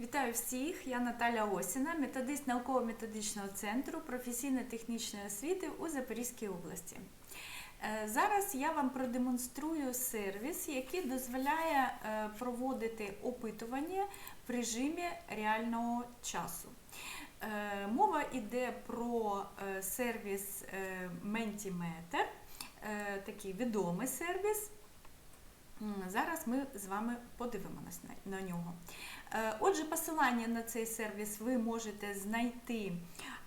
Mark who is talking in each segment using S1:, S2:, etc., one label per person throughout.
S1: Вітаю всіх! Я Наталя Осіна, методист науково-методичного центру професійно-технічної освіти у Запорізькій області. Е, Зараз я вам продемонструю сервіс, який дозволяє е, проводити опитування в режимі реального часу. Е, Мова йде про сервіс Mentimeter, такий відомий сервіс. Зараз ми з вами подивимося на нього. Е, Отже, посилання на цей сервіс ви можете знайти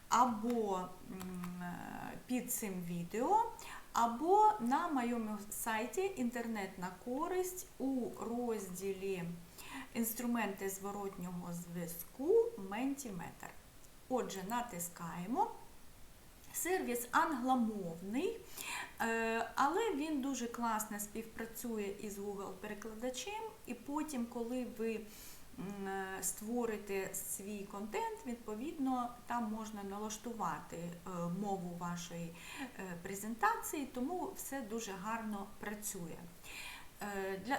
S1: або е, під цим відео, або на моєму сайті Інтернет на користь у розділі Інструменти зворотнього зв'язку Mentimeter. Отже, натискаємо. Сервіс англомовний, е, але він дуже класно співпрацює із Google-перекладачем, і потім, коли ви е, свій контент, відповідно, там можна налаштувати е, мову вашої е, презентації, тому все дуже гарно працює. Для,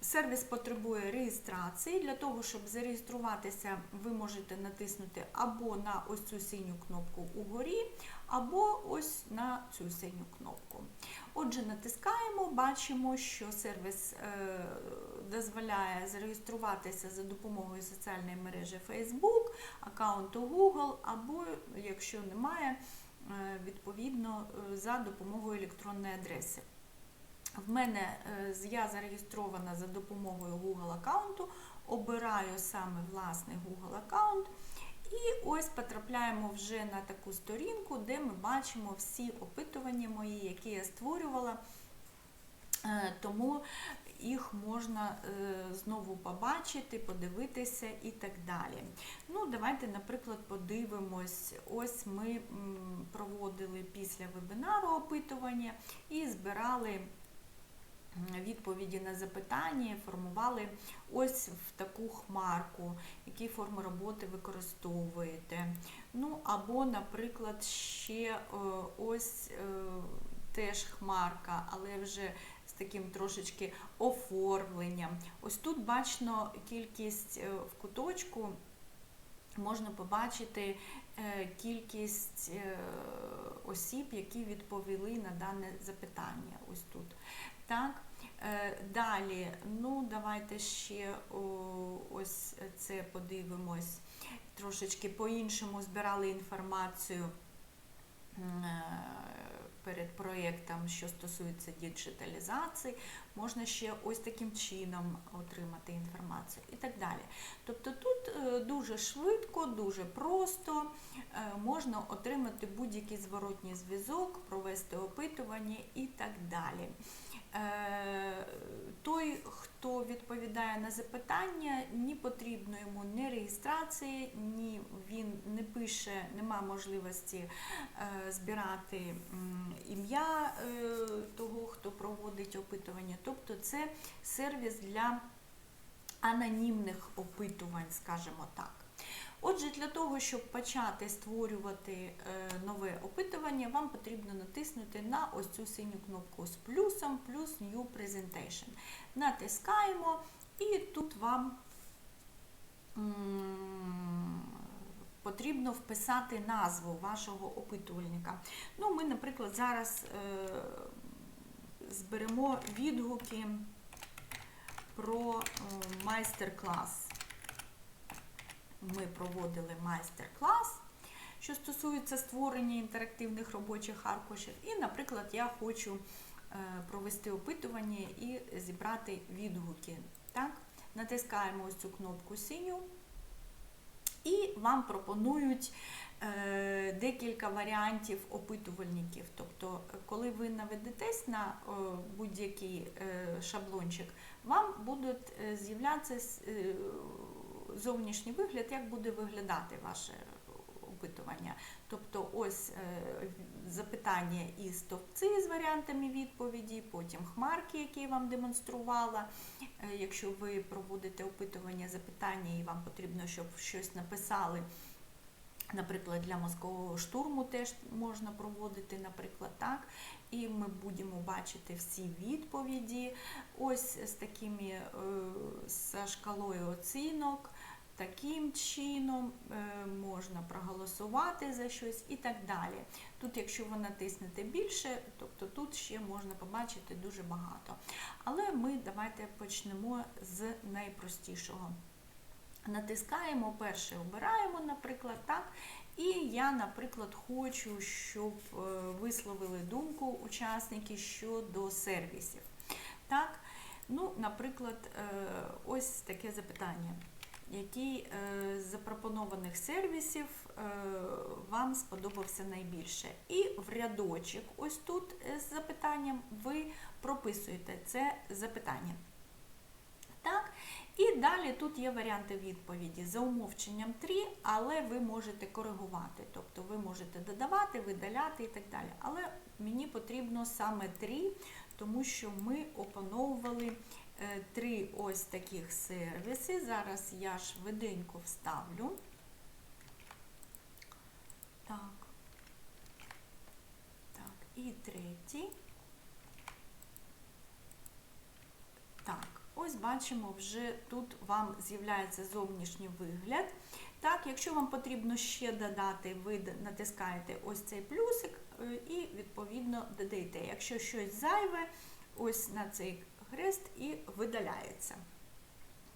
S1: сервіс потребує реєстрації. Для того, щоб зареєструватися, ви можете натиснути або на ось цю синю кнопку угорі, або ось на цю синю кнопку. Отже, натискаємо, бачимо, що сервіс дозволяє зареєструватися за допомогою соціальної мережі Facebook, аккаунту Google, або, якщо немає, е, відповідно е, за допомогою електронної адреси. В мене е, я зареєстрована за допомогою Google аккаунту, обираю саме власний Google аккаунт. І ось потрапляємо вже на таку сторінку, де ми бачимо всі опитування мої, які я створювала. Тому їх можна е, знову побачити, подивитися і так далі. Ну, давайте, наприклад, подивимось. Ось ми проводили після вебінару опитування і збирали відповіді на запитання, формували ось в таку хмарку, які форми роботи використовуєте. Ну, або, наприклад, ще е, ось е, теж хмарка, але вже таким трошечки оформленням. Ось тут бачно кількість е, в куточку. Можна побачити е, кількість е, осіб, які відповіли на дане запитання. Ось тут. Так. Далі, ну давайте ще ось це подивимось. Трошечки по-іншому збирали інформацію перед проєктом, що стосується діджиталізації, можна ще ось таким чином отримати інформацію і так далі. Тобто тут е, дуже швидко, дуже просто е, можна отримати будь-який зворотній зв'язок, провести опитування і так далі. Е, Той, хто відповідає на запитання, ні потрібно йому ні реєстрації, ні він не пише, нема можливості е, збирати ім'я е, того, хто проводить опитування. Тобто це сервіс для анонімних опитувань, скажімо так. Отже, для того, щоб почати створювати е, нове опитування, вам потрібно натиснути на ось цю синю кнопку з плюсом, плюс New Presentation. Натискаємо, і тут вам потрібно вписати назву вашого опитувальника. Ну, ми, наприклад, зараз е, зберемо відгуки про е, майстер-клас. Ми проводили майстер-клас, що стосується створення інтерактивних робочих аркушів. І, наприклад, я хочу е, провести опитування і зібрати відгуки. Так? Натискаємо ось цю кнопку синю. І вам пропонують е, декілька варіантів опитувальників. Тобто, коли ви наведетесь на е, будь-який е, шаблончик, вам будуть е, з'являтися е, зовнішній вигляд, як буде виглядати ваше опитування. Тобто, ось е, запитання і стовпці з варіантами відповіді, потім хмарки, які я вам демонструвала. Е, Якщо ви проводите опитування запитання і вам потрібно, щоб щось написали. Наприклад, для мозкового штурму теж можна проводити, наприклад, так. І ми будемо бачити всі відповіді. Ось з такими е, з шкалою оцінок. Таким чином, е, можна проголосувати за щось і так далі. Тут, якщо ви натиснете більше, тобто тут ще можна побачити дуже багато. Але ми давайте почнемо з найпростішого. Натискаємо перше, обираємо, наприклад, так. І я, наприклад, хочу, щоб е, висловили думку учасники щодо сервісів. Так, ну, наприклад, е, ось таке запитання. Який е, з запропонованих сервісів е, вам сподобався найбільше? І в рядочок, ось тут е, з запитанням, ви прописуєте це запитання. Так, і далі тут є варіанти відповіді за умовченням 3, але ви можете коригувати. Тобто ви можете додавати, видаляти і так далі. Але мені потрібно саме 3, тому що ми опановували три ось таких сервіси. Зараз я швиденько вставлю. Так. Так, і третій. Так, ось бачимо, вже тут вам з'являється зовнішній вигляд. Так, якщо вам потрібно ще додати, ви натискаєте ось цей плюсик е, і відповідно додаєте. Якщо щось зайве, ось на цей хрест і видаляється.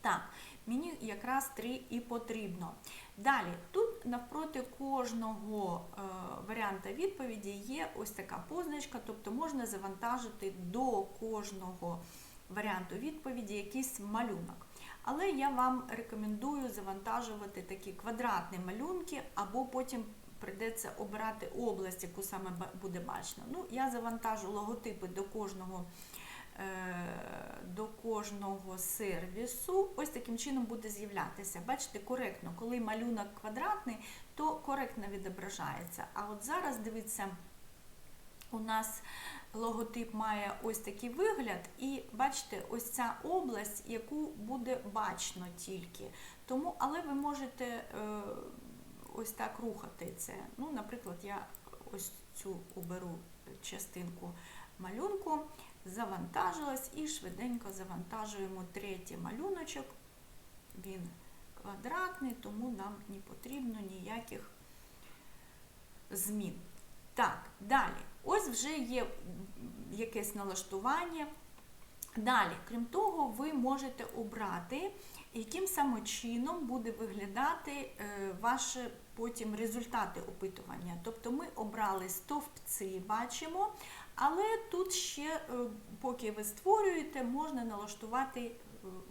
S1: Так, мені якраз три і потрібно. Далі, тут навпроти кожного е, варіанта відповіді є ось така позначка, тобто можна завантажити до кожного варіанту відповіді якийсь малюнок. Але я вам рекомендую завантажувати такі квадратні малюнки, або потім прийдеться обирати область, яку саме буде бачно. Ну, я завантажу логотипи до кожного е, до кожного сервісу. Ось таким чином буде з'являтися. Бачите, коректно, коли малюнок квадратний, то коректно відображається. А от зараз дивіться, у нас логотип має ось такий вигляд, і бачите, ось ця область, яку буде бачно тільки. Тому, але ви можете е, ось так рухати це. Ну, наприклад, я ось цю оберу частинку малюнку, завантажилась і швиденько завантажуємо третій малюночок. Він квадратний, тому нам не потрібно ніяких змін. Так, далі. Ось вже є якесь налаштування. Далі, крім того, ви можете обрати, яким саме чином буде виглядати е, ваші потім результати опитування. Тобто ми обрали стовпці, бачимо, але тут ще, е, поки ви створюєте, можна налаштувати е,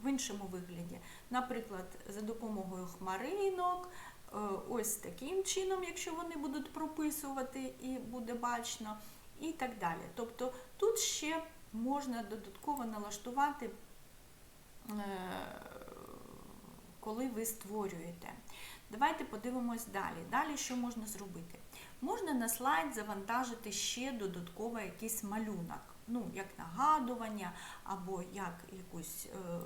S1: в іншому вигляді. Наприклад, за допомогою хмаринок, е, ось таким чином, якщо вони будуть прописувати і буде бачно, і так далі. Тобто тут ще можна додатково налаштувати, коли ви створюєте. Давайте подивимось далі. Далі що можна зробити? Можна на слайд завантажити ще додатково якийсь малюнок, ну, як нагадування, або як якусь е,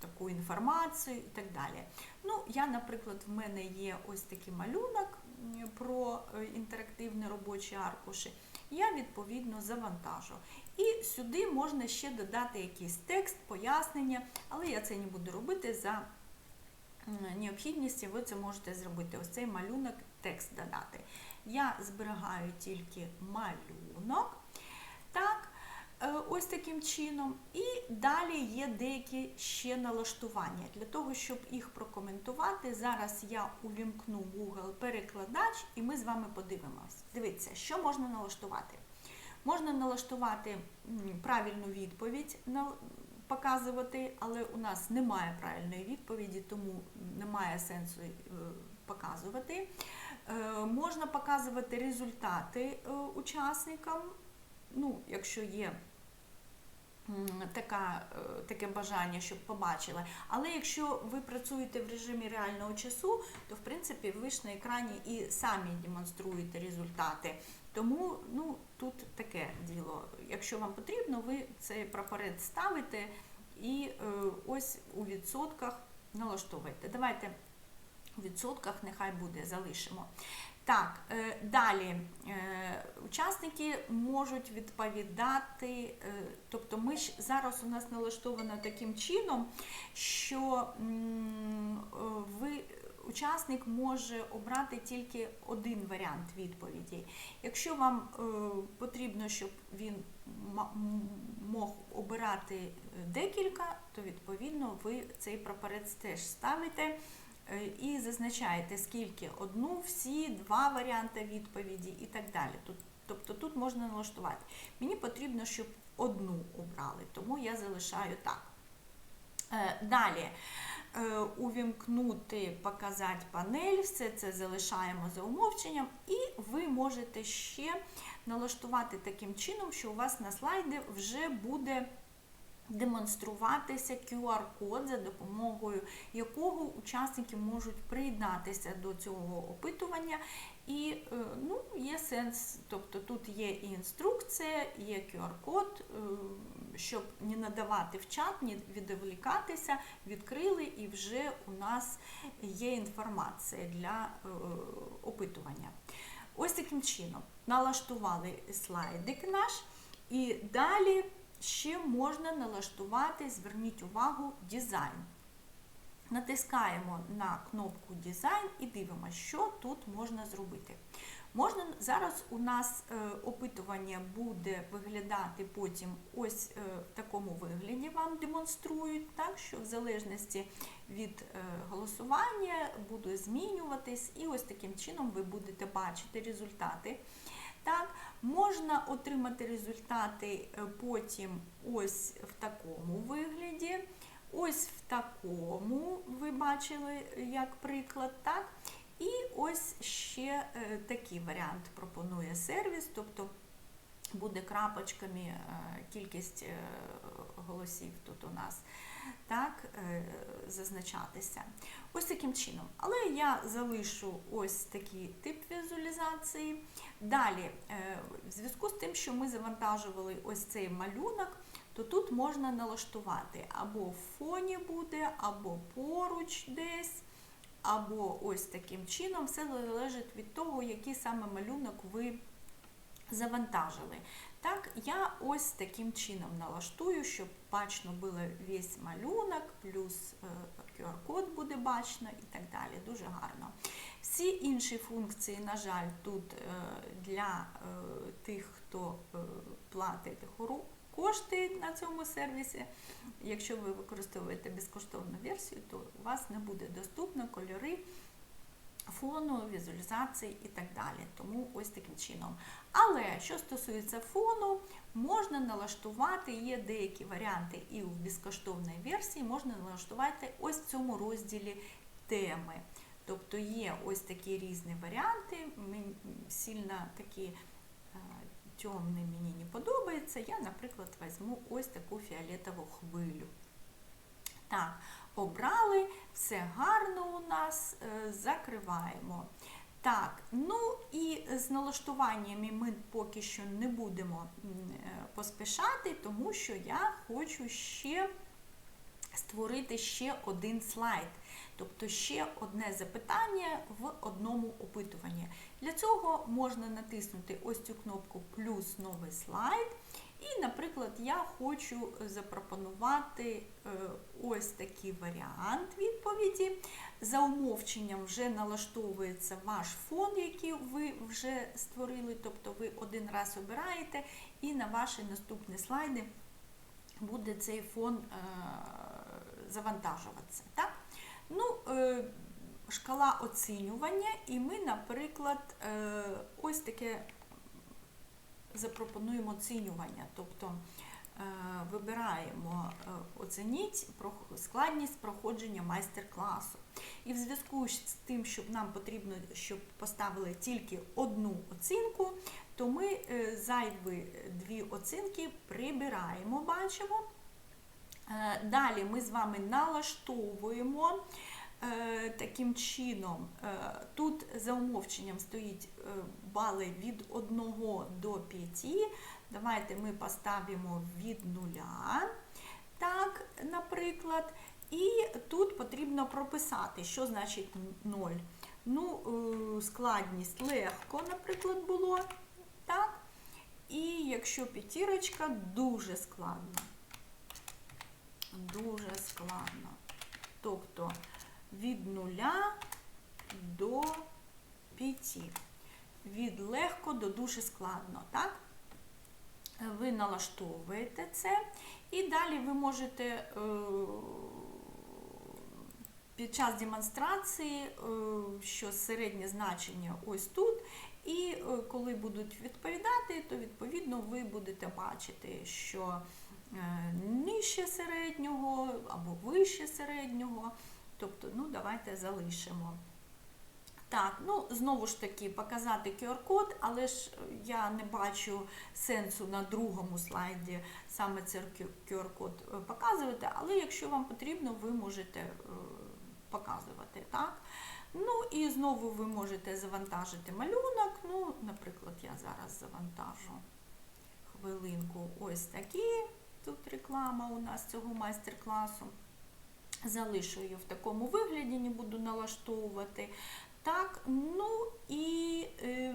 S1: таку інформацію і так далі. Ну, я, наприклад, в мене є ось такий малюнок про е, інтерактивні робочі аркуші. Я відповідно завантажу. І сюди можна ще додати якийсь текст, пояснення, але я це не буду робити за необхідністю, ви це можете зробити. Ось цей малюнок, текст додати. Я зберігаю тільки малюнок. Так, е, ось таким чином. І далі є деякі ще налаштування. Для того, щоб їх прокоментувати, зараз я увімкну Google перекладач і ми з вами подивимось. Дивіться, що можна налаштувати. Можна налаштувати правильну відповідь, показувати, але у нас немає правильної відповіді, тому немає сенсу е, показувати. Е, Можна показувати результати е, учасникам, ну, якщо є така, е, таке бажання, щоб побачили. Але якщо ви працюєте в режимі реального часу, то в принципі ви ж на екрані і самі демонструєте результати. Тому ну, тут таке діло. Якщо вам потрібно, ви цей прапорець ставите і ось у відсотках налаштовуєте. Давайте у відсотках нехай буде, залишимо. Так, е, далі е, учасники можуть відповідати, е, тобто ми ж зараз у нас налаштовано таким чином, що ви, учасник може обрати тільки один варіант відповіді. Якщо вам потрібно, щоб він мог обирати декілька, то відповідно ви цей прапорець теж ставите і зазначаєте, скільки одну, всі, два варіанти відповіді і так далі. Тобто тут можна налаштувати. Мені потрібно, щоб одну обрали, тому я залишаю так. Е, Далі е, увімкнути, показати панель, все це залишаємо за умовченням, і ви можете ще налаштувати таким чином, що у вас на слайді вже буде демонструватися QR-код, за допомогою якого учасники можуть приєднатися до цього опитування. І е, ну, є сенс, тобто тут є і інструкція, є QR-код, е, щоб не надавати в чат, не відволікатися, відкрили і вже у нас є інформація для е, опитування. Ось таким чином налаштували слайдик наш, і далі ще можна налаштувати, зверніть увагу, дизайн. Натискаємо на кнопку дизайн і дивимося, що тут можна зробити. Можна зараз у нас е, опитування буде виглядати потім ось е, в такому вигляді вам демонструють, так що в залежності від е, голосування буде змінюватись, і ось таким чином ви будете бачити результати. Так, можна отримати результати е, потім ось в такому вигляді. Ось в такому ви бачили як приклад, так? І ось ще е, такий варіант пропонує сервіс, тобто буде крапочками е, кількість е, голосів тут у нас так, е, зазначатися. Ось таким чином. Але я залишу ось такий тип візуалізації. Далі, е, в зв'язку з тим, що ми завантажували ось цей малюнок, то тут можна налаштувати або в фоні буде, або поруч десь, або ось таким чином. Все залежить від того, який саме малюнок ви завантажили. Так, я ось таким чином налаштую, щоб бачно було весь малюнок, плюс е, QR-код буде бачно і так далі. Дуже гарно. Всі інші функції, на жаль, тут е, для е, тих, хто е, платить кошти на цьому сервісі. Якщо ви використовуєте безкоштовну версію, то у вас не буде доступно кольори фону, візуалізації і так далі. Тому ось таким чином. Але що стосується фону, можна налаштувати, є деякі варіанти і в безкоштовній версії, можна налаштувати ось в цьому розділі теми. Тобто є ось такі різні варіанти. Сильно такі е, темні мені не подобається. Я, наприклад, візьму ось таку фіолетову хвилю. Так, обрали, все гарно у нас, е, закриваємо. Так, ну і з налаштуваннями ми поки що не будемо е, поспішати, тому що я хочу ще створити ще один слайд, тобто ще одне запитання в одному опитуванні. Для цього можна натиснути ось цю кнопку плюс новий слайд. І, наприклад, я хочу запропонувати е, ось такий варіант відповіді. За умовченням вже налаштовується ваш фон, який ви вже створили, тобто ви один раз обираєте, і на ваші наступні слайди буде цей фон е, завантажуватися. Так? Ну, е, шкала оцінювання, і ми, наприклад, ось таке запропонуємо оцінювання. Тобто е, вибираємо е, оцініть складність проходження майстер-класу. І в зв'язку з тим, щоб нам потрібно, щоб поставили тільки одну оцінку, то ми е, зайві дві оцінки прибираємо, бачимо. Далі ми з вами налаштовуємо таким чином. Тут за умовченням стоїть бали від 1 до 5. Давайте ми поставимо від 0. Так, наприклад. І тут потрібно прописати, що значить 0. Ну, е, складність легко, наприклад, було. Так? І якщо п'ятірочка, дуже складно. Дуже складно. Тобто від 0 до 5. Від легко до дуже складно, так? Ви налаштовуєте це, і далі ви можете е, під час демонстрації, е, що середнє значення ось тут, і е, коли будуть відповідати, то відповідно ви будете бачити, що нижче середнього або вище середнього. Тобто, ну, давайте залишимо. Так, ну знову ж таки показати QR-код, але ж я не бачу сенсу на другому слайді саме цей QR-код е, показувати, але якщо вам потрібно, ви можете е, показувати. так. Ну і знову ви можете завантажити малюнок. Ну, наприклад, я зараз завантажу хвилинку ось такі. Тут реклама у нас цього майстер-класу. Залишу її в такому вигляді, не буду налаштовувати. Так, ну і е,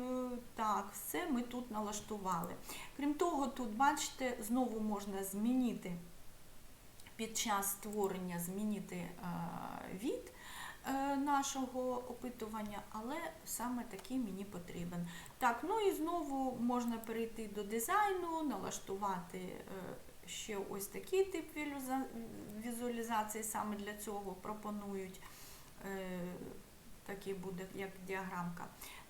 S1: так, все ми тут налаштували. Крім того, тут, бачите, знову можна змінити під час створення змінити е, від е, нашого опитування, але саме такий мені потрібен. Так, ну і знову можна перейти до дизайну, налаштувати. Е, Ще ось такий тип візуалізації саме для цього пропонують. Такий буде як діаграмка.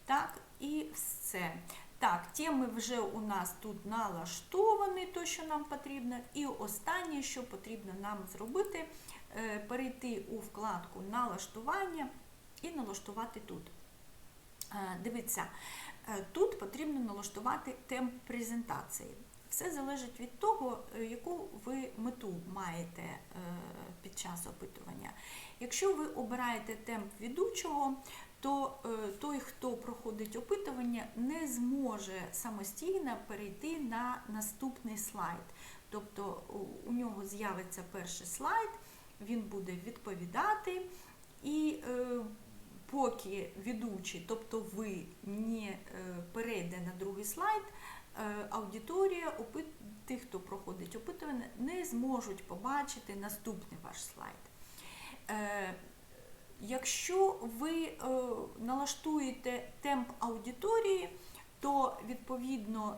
S1: Так, і все. Так, теми вже у нас тут налаштовані, то, що нам потрібно. І останнє, що потрібно нам зробити, е, перейти у вкладку налаштування і налаштувати тут. Е, Дивіться, е, тут потрібно налаштувати темп презентації. Все залежить від того, яку ви мету маєте під час опитування. Якщо ви обираєте темп ведучого, то е, той, хто проходить опитування, не зможе самостійно перейти на наступний слайд. Тобто у- нього з'явиться перший слайд, він буде відповідати, і е, поки ведучий, тобто ви не е, перейде на другий слайд, е, аудиторія, тих, хто проходить опитування, не зможуть побачити наступний ваш слайд. Е, Якщо ви е, налаштуєте темп аудиторії, то відповідно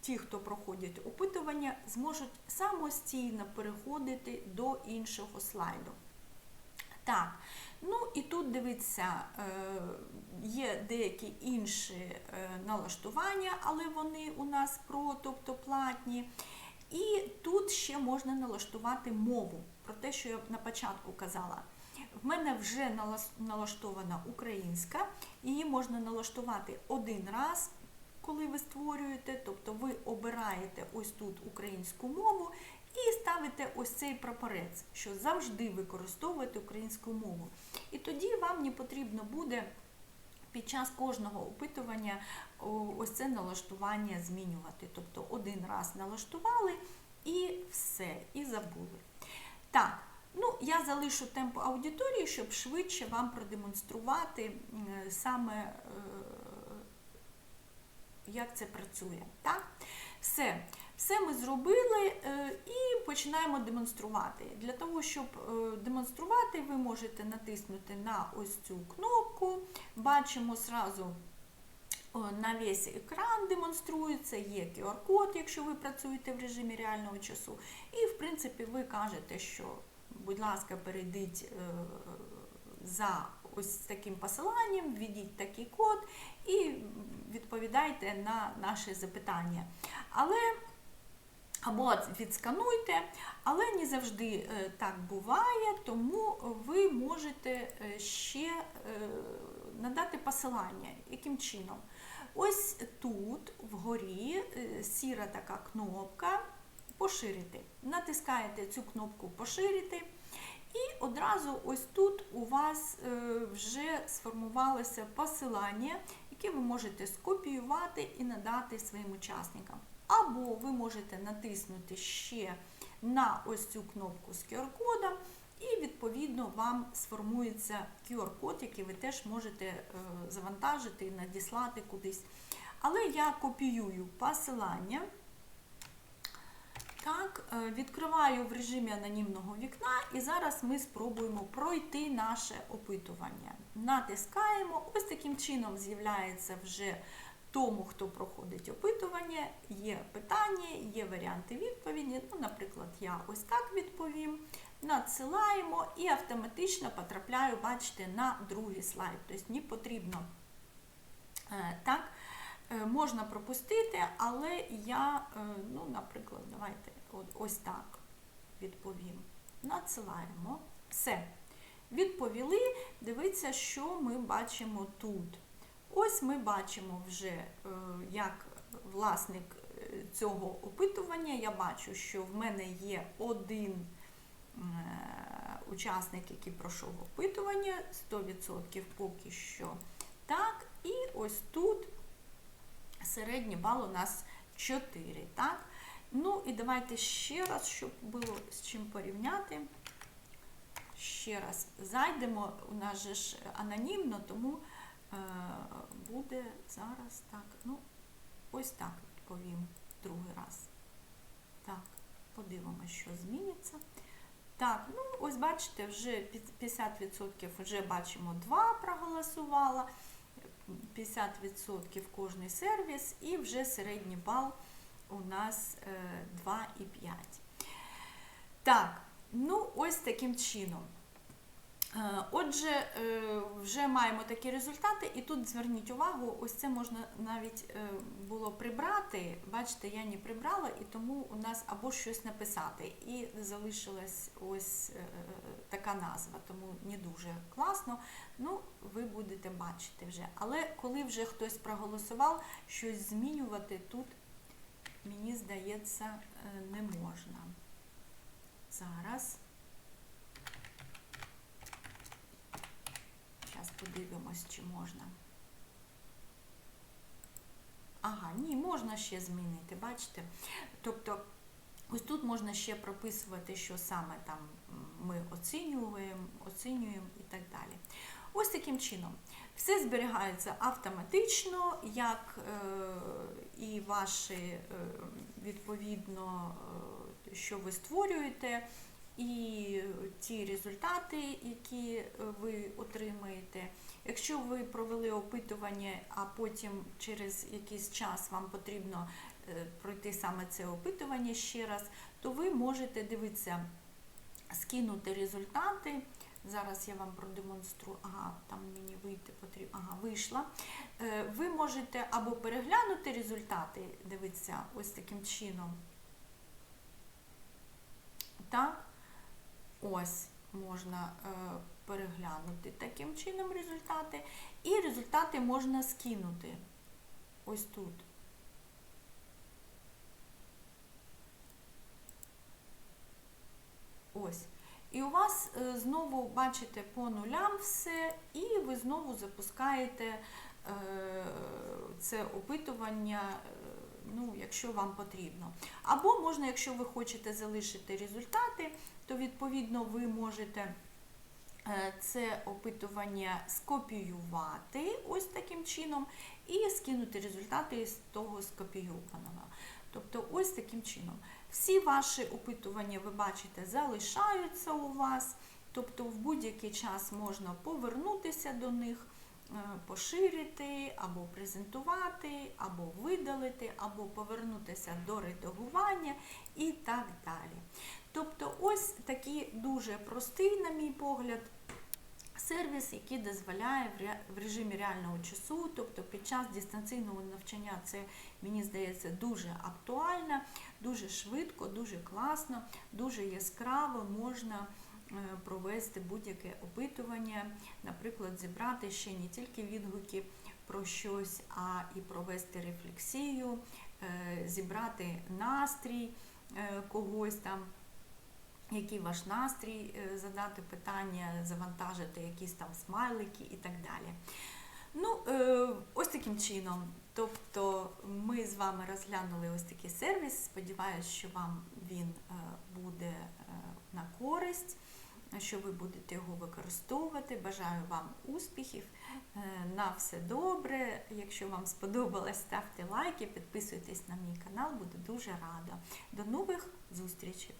S1: ті, хто проходять опитування, зможуть самостійно переходити до іншого слайду. Так, ну і тут дивіться, е, є деякі інші налаштування, але вони у нас про, тобто платні. І тут ще можна налаштувати мову, про те, що я на початку казала. В мене вже налаштована українська, її можна налаштувати один раз, коли ви створюєте, тобто ви обираєте ось тут українську мову і ставите ось цей прапорець, що завжди використовуєте українську мову. І тоді вам не потрібно буде під час кожного опитування ось це налаштування змінювати. Тобто один раз налаштували і все, і забули. Так, ну я залишу темп аудиторії, щоб швидше вам продемонструвати саме, е, як це працює. Так? Все. Все ми зробили е, і починаємо демонструвати. Для того, щоб е, демонструвати, ви можете натиснути на ось цю кнопку. Бачимо зразу на весь екран демонструється, є QR-код, якщо ви працюєте в режимі реального часу. І, в принципі, ви кажете, що, будь ласка, перейдіть е, за ось таким посиланням, введіть такий код і відповідайте на наші запитання. Але або відскануйте, але не завжди е, так буває, тому ви можете е, ще е, надати посилання. Яким чином? Ось тут вгорі сіра така кнопка поширити. Натискаєте цю кнопку поширити. І одразу ось тут у вас вже сформувалося посилання, яке ви можете скопіювати і надати своїм учасникам. Або ви можете натиснути ще на ось цю кнопку з QR-кодом, і відповідно вам сформується QR-код, який ви теж можете е, завантажити і надіслати кудись. Але я копіюю посилання. Так, е, відкриваю в режимі анонімного вікна і зараз ми спробуємо пройти наше опитування. Натискаємо, ось таким чином з'являється вже тому, хто проходить опитування, є питання, є варіанти відповіді. Ну, наприклад, я ось так відповім. Надсилаємо і автоматично потрапляю, бачите, на другий слайд. Тобто не потрібно е, так. Е, Можна пропустити, але я, е, ну, наприклад, давайте ось так відповім. Надсилаємо. Все. Відповіли. Дивіться, що ми бачимо тут. Ось ми бачимо вже, е, як власник е, цього опитування. Я бачу, що в мене є один е, учасник, який пройшов опитування, 100% поки що так. І ось тут середній бал у нас 4. Так? Ну і давайте ще раз, щоб було з чим порівняти. Ще раз зайдемо, у нас же ж анонімно, тому буде зараз так. Ну, ось так відповім другий раз. Так, подивимося, що зміниться. Так, ну ось бачите, вже 50% вже бачимо 2 проголосувала. 50% кожний сервіс і вже середній бал у нас е, 2,5. Так, ну ось таким чином. Е, Отже, е, вже маємо такі результати, і тут зверніть увагу, ось це можна навіть е, було прибрати. Бачите, я не прибрала, і тому у нас або щось написати. І залишилась ось така назва, тому не дуже класно. Ну, ви будете бачити вже. Але коли вже хтось проголосував, щось змінювати тут, мені здається, не можна. Зараз. Зараз подивимось, чи можна. Ага, ні, можна ще змінити, бачите? Тобто, ось тут можна ще прописувати, що саме там ми оцінюємо, оцінюємо і так далі. Ось таким чином. Все зберігається автоматично, як е, і ваші, е, відповідно, е, що ви створюєте, і ті результати, які е, ви отримаєте. Якщо ви провели опитування, а потім через якийсь час вам потрібно е, пройти саме це опитування ще раз, то ви можете дивитися, скинути результати. Зараз я вам продемонструю. Ага, там мені вийти потрібно. Ага, вийшла. Е, Ви можете або переглянути результати, дивіться, ось таким чином. Так, ось можна е, переглянути таким чином результати. І результати можна скинути. Ось тут. Ось. І у вас е, знову бачите по нулям все, і ви знову запускаєте е, це опитування, ну, якщо вам потрібно. Або можна, якщо ви хочете залишити результати, то відповідно ви можете е, це опитування скопіювати ось таким чином і скинути результати з того скопійованого. Тобто ось таким чином. Всі ваші опитування, ви бачите, залишаються у вас, тобто в будь-який час можна повернутися до них, поширити, або презентувати, або видалити, або повернутися до редагування і так далі. Тобто, ось такий дуже простий, на мій погляд, сервіс, який дозволяє в режимі реального часу, тобто під час дистанційного навчання, це мені здається дуже актуально, дуже швидко, дуже класно, дуже яскраво можна е, провести будь-яке опитування, наприклад, зібрати ще не тільки відгуки про щось, а і провести рефлексію, е, зібрати настрій е, когось там який ваш настрій, е, задати питання, завантажити якісь там смайлики і так далі. Ну, е, ось таким чином. Тобто ми з вами розглянули ось такий сервіс. Сподіваюсь, що вам він е, буде е, на користь. Що ви будете його використовувати. Бажаю вам успіхів. Е, На все добре. Якщо вам сподобалось, ставте лайки, підписуйтесь на мій канал, буду дуже рада. До нових зустрічей!